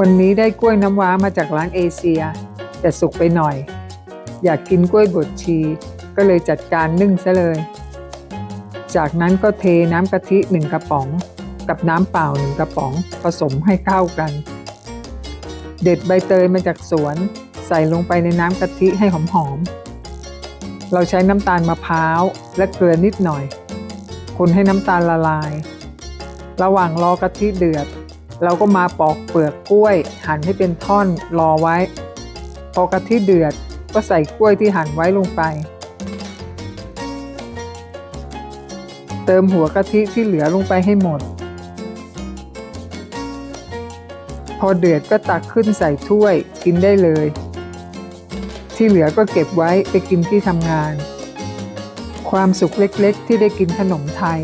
วันนี้ได้กล้วยน้ำว้ามาจากร้านเอเชีย แต่สุกไปหน่อย อยากกินกล้วยบดชี ก็เลยจัดการนึ่งซะเลย จากนั้นก็เทน้ำกะทิหนึ่งกระป๋อง กับน้ำเปล่าหนึ่งกระป๋อง ผสมให้เข้ากัน เด็ดใบเตยมาจากสวน ใส่ลงไปในน้ำกะทิให้หอมๆ เราใช้น้ำตาลมะพร้าวและเกลือนิดหน่อย คนให้น้ำตาลละลาย ระหว่างรอกะทิเดือด เราก็มาปอกเปลือกกล้วย หั่นให้เป็นท่อนรอไว้ พอกะทิเดือดก็ใส่กล้วยที่หั่นไว้ลงไป เติมหัวกะทิที่เหลือลงไปให้หมด พอเดือดก็ตักขึ้นใส่ถ้วยกินได้เลย ที่เหลือก็เก็บไว้ไปกินที่ทำงาน ความสุขเล็กๆ ที่ได้กินขนมไทย